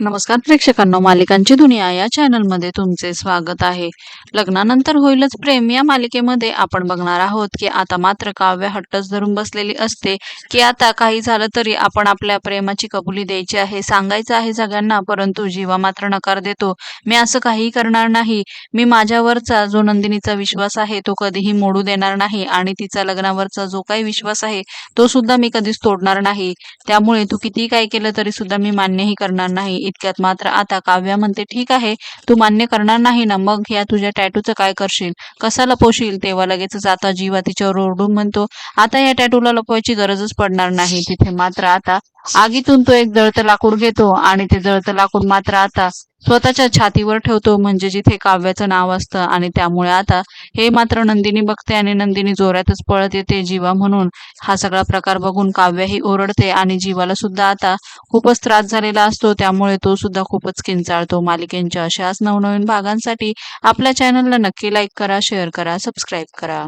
नमस्कार प्रेक्षकांनो मालिकांची दुनिया या चॅनलमध्ये तुमचे स्वागत आहे. लग्नानंतर होईलच प्रेम. या मालिकेमध्ये आपण बघणार आहोत की आता मात्र काव्य हट्टच धरून बसलेली असते की आता काही झालं तरी आपण आपल्या प्रेमाची कबुली द्यायची आहे सांगायचं आहे सगळ्यांना परंतु जीवा मात्र नकार देतो. मी असं काही करणार नाही. मी माझ्यावरचा जो नंदिनीचा विश्वास आहे तो कधीही मोडू देणार नाही आणि तिचा लग्नावरचा जो काही विश्वास आहे तो सुद्धा मी कधीच तोडणार नाही. त्यामुळे तू कितीही काय केलं तरी सुद्धा मी मान्यही करणार नाही. इतक्यात मात्र आता काव्या म्हणते ठीक आहे तू मान्य करणार नाही ना मग या तुझ्या टॅटूचं काय करशील? कसा लपवशील? तेव्हा लगेचच आता जीवा तिच्यावर ओरडून म्हणतो आता या टॅटूला लपवायची गरजच पडणार नाही तिथे मात्र आता आगीतून तो एक जळत लाकूड घेतो आणि ते जळत लाकूड मात्र आता स्वतःच्या छातीवर ठेवतो म्हणजे जिथे काव्याचं नाव असतं आणि त्यामुळे आता हे मात्र नंदिनी बघते आणि नंदिनी जोरातच पळत येते जीवा म्हणून. हा सगळा प्रकार बघून काव्यही ओरडते आणि जीवाला सुद्धा आता खूपच त्रास झालेला असतो त्यामुळे तो सुद्धा खूपच किंचाळतो. मालिकेंच्या अशाच नवनवीन भागांसाठी आपल्या चॅनलला नक्की लाईक करा शेअर करा सबस्क्राईब करा.